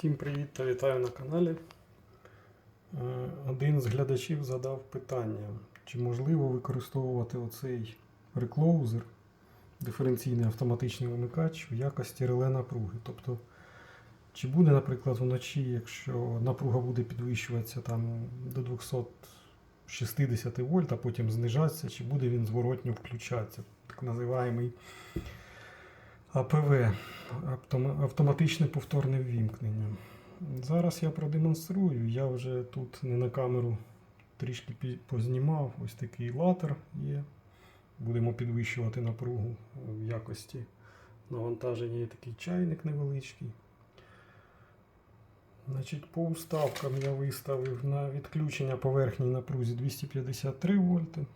Всім привіт та вітаю на каналі. Е, Один з глядачів задав питання, чи можливо використовувати оцей реклоузер, диференційний автоматичний вимикач в якості реле напруги. Тобто, чи буде, наприклад, вночі, якщо напруга буде підвищуватися там до 260 вольт, а потім знижатися, чи буде він зворотньо включатися, так називаємий АПВ автоматичне повторне ввімкнення. Зараз я продемонструю. Я вже тут не на камеру трішки познімав. Ось такий латер є. Будемо підвищувати напругу в якості навантаження. Є такий чайник невеличкий. Значить, по уставкам я виставив на відключення поверхній напрузі 253 вольти.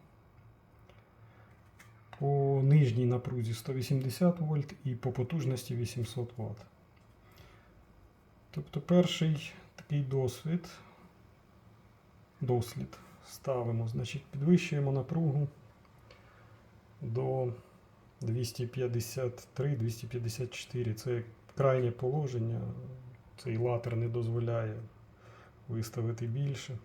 По нижній напрузі 180 вольт і по потужності 800 Вт. Тобто перший такий досвід, дослід ставимо, значить, підвищуємо напругу до 253-254. Це крайнє положення. Цей латер не дозволяє виставити більше.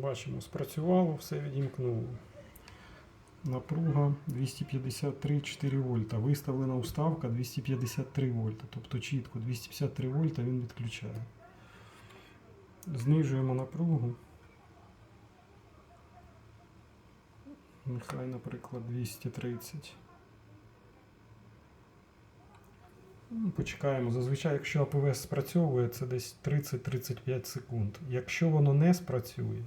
Бачимо, спрацювало, все відімкнуло. Напруга 253,4 вольта. Виставлена уставка 253 вольта. Тобто чітко 253 вольта він відключає. Знижуємо напругу. Нехай, наприклад, 230. Ну, Почекаємо. Зазвичай, якщо АПВ спрацьовує, це десь 30-35 секунд. Якщо воно не спрацює,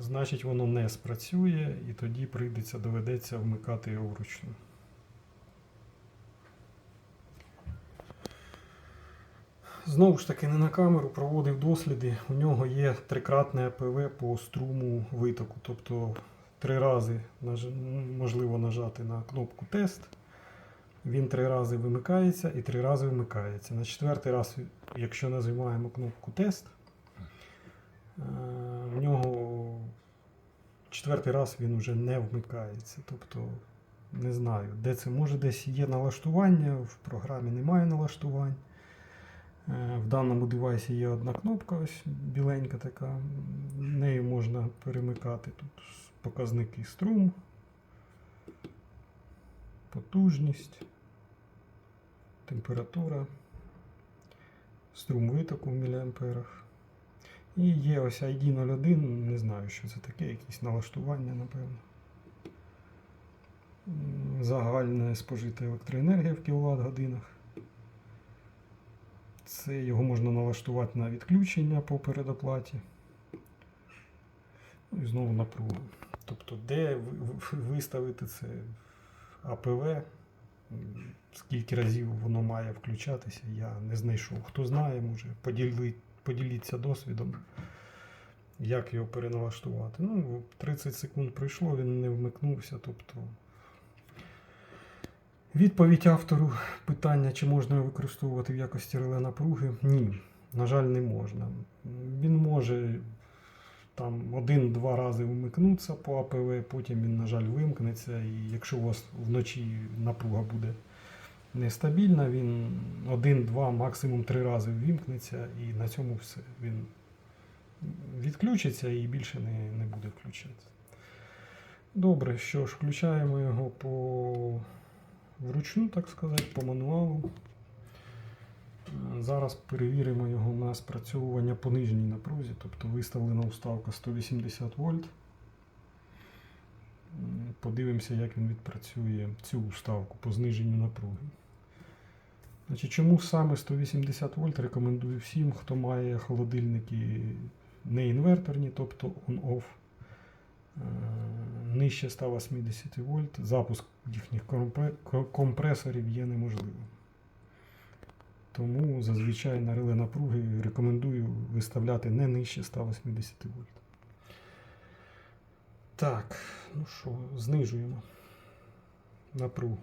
значить воно не спрацює, і тоді прийдеться, доведеться вмикати його вручну. Знову ж таки, не на камеру проводив досліди. У нього є трикратне АПВ по струму витоку. Тобто три рази можливо нажати на кнопку тест. Він три рази вимикається і три рази вмикається. На четвертий раз, якщо нажимаємо кнопку тест, е, в нього четвертий раз він вже не вмикається. Тобто, не знаю, де це може десь є налаштування, в програмі немає налаштувань. Е, В даному девайсі є одна кнопка, ось біленька така. Нею можна перемикати тут показники струм, потужність, температура, струм витоку в міліамперах. І є ось ID01, не знаю, що це таке, якісь налаштування, напевно. М, Загальна спожита електроенергія в кіловат годинах. Це його можна налаштувати на відключення по передоплаті. Ну і знову напругу. Тобто, де ви- ви- виставити це АПВ, скільки разів воно має включатися, я не знайшов. Хто знає, може поділи, поділіться досвідом, як його переналаштувати. Ну, 30 секунд пройшло, він не вмикнувся. Тобто Відповідь автору питання, чи можна його використовувати в якості реле напруги? Ні, на жаль, не можна. Він може там один-два рази вмикнутися по АПВ, потім він, на жаль, вимкнеться. І якщо у вас вночі напруга буде нестабільна, він один-два, максимум три рази ввімкнеться, і на цьому все. Він відключиться і більше не, не буде включатися. Добре, що ж, включаємо його по вручну, так сказати, по мануалу. Зараз перевіримо його на спрацьовування по нижній напрузі, тобто виставлена уставка 180 вольт. Подивимося, як він відпрацює цю уставку по зниженню напруги. Значить, чому саме 180 вольт рекомендую всім, хто має холодильники не інверторні, тобто on-off. Е, Нижче 180 вольт, запуск їхніх компресорів є неможливим. Тому зазвичай на реле напруги рекомендую виставляти не нижче 180 вольт. Так, ну що, знижуємо напругу.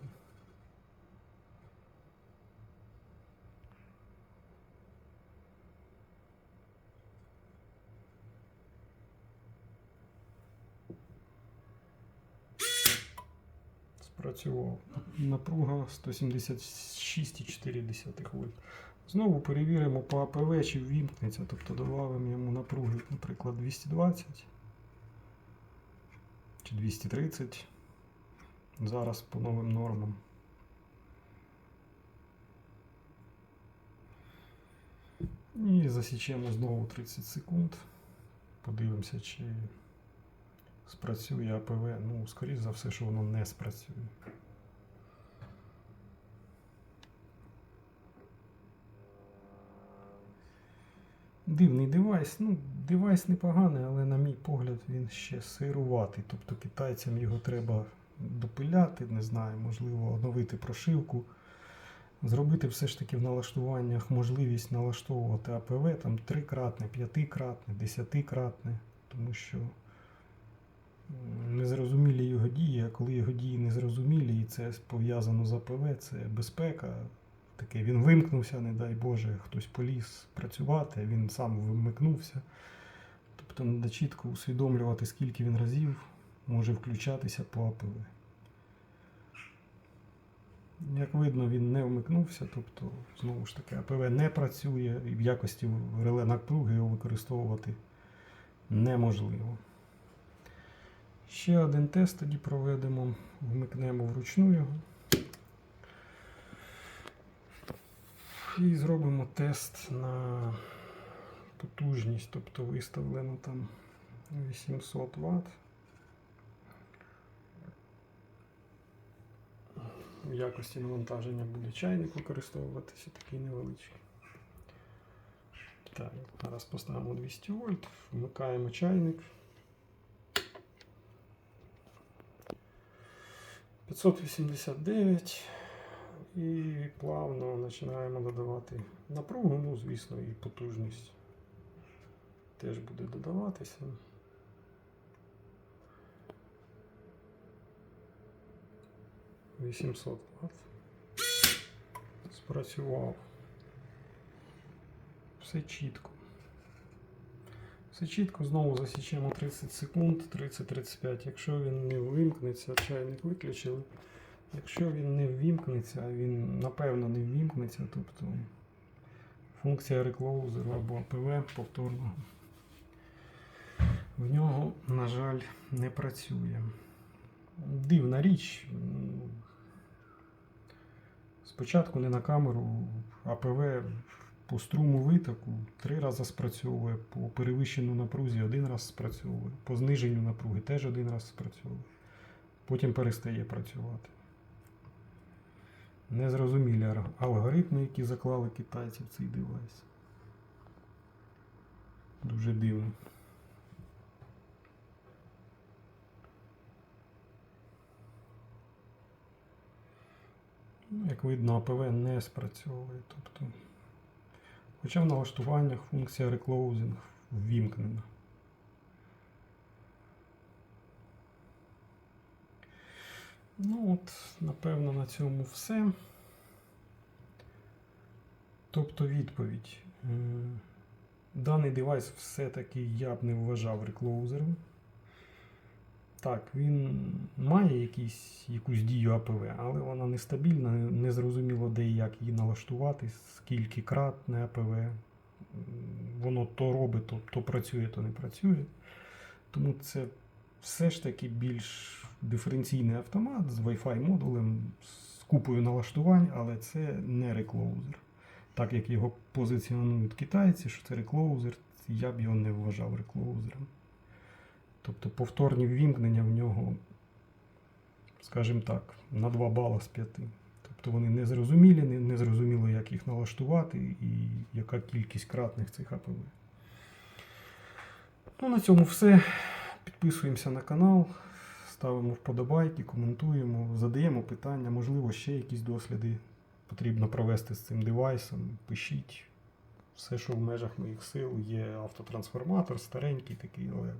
спрацював. Напруга 176,4 вольт. Знову перевіримо по АПВ, чи ввімкнеться, тобто додамо йому напруги, наприклад, 220 чи 230. Зараз по новим нормам. І засічемо знову 30 секунд. Подивимося, чи спрацює АПВ. Ну, скоріш за все, що воно не спрацює. Дивний девайс. Ну, девайс непоганий, але на мій погляд він ще сируватий. Тобто китайцям його треба допиляти, не знаю, можливо, оновити прошивку. Зробити все ж таки в налаштуваннях можливість налаштовувати АПВ там трикратне, п'ятикратне, десятикратне, тому що незрозумілі його дії, а коли його дії незрозумілі, і це пов'язано з АПВ, це безпека. Таке він вимкнувся, не дай Боже, хтось поліз працювати, він сам вимикнувся. Тобто треба чітко усвідомлювати, скільки він разів може включатися по АПВ. Як видно, він не вмикнувся, тобто, знову ж таки, АПВ не працює і в якості реле напруги його використовувати неможливо. Ще один тест тоді проведемо, вмикнемо вручну його. І зробимо тест на потужність, тобто виставлено там 800 Вт. В якості навантаження буде чайник використовуватися такий невеличкий. Так, зараз поставимо 200 вольт, вмикаємо чайник. 589 і плавно починаємо додавати напругу, ну, звісно, і потужність теж буде додаватися. Вісімсот Вт. Спрацював. Все чітко. Все чітко, знову засічемо 30 секунд, 30-35. Якщо він не вимкнеться, чайник виключили. Якщо він не ввімкнеться, він напевно не ввімкнеться, тобто функція реклоузеру або АПВ повторного в нього, на жаль, не працює. Дивна річ. Спочатку не на камеру, АПВ по струму витоку три рази спрацьовує, по перевищенню напрузі один раз спрацьовує, по зниженню напруги теж один раз спрацьовує. Потім перестає працювати. Незрозумілі алгоритми, які заклали китайці в цей девайс. Дуже дивно. Ну, Як видно, АПВ не спрацьовує. Тобто, хоча в налаштуваннях функція реклоузинг ввімкнена. Ну от, напевно, на цьому все. Тобто відповідь. Е, Даний девайс все-таки я б не вважав реклоузером. Так, він має якісь, якусь дію АПВ, але вона нестабільна, незрозуміло де і як її налаштувати, скільки кратне АПВ. Воно то робить, то, то працює, то не працює. Тому це все ж таки більш диференційний автомат з Wi-Fi модулем, з купою налаштувань, але це не реклоузер. Так як його позиціонують китайці, що це реклоузер, я б його не вважав реклоузером. Тобто повторні ввімкнення в нього, скажімо так, на 2 бала з 5. Тобто вони не зрозумілі, не, зрозуміло, як їх налаштувати і яка кількість кратних цих АПВ. Ну, на цьому все. Підписуємося на канал, ставимо вподобайки, коментуємо, задаємо питання, можливо, ще якісь досліди потрібно провести з цим девайсом. Пишіть. Все, що в межах моїх сил, є автотрансформатор, старенький такий, але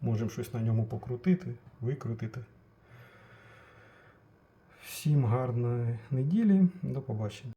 можемо щось на ньому покрутити, викрутити. Всім гарної неділі, до побачення.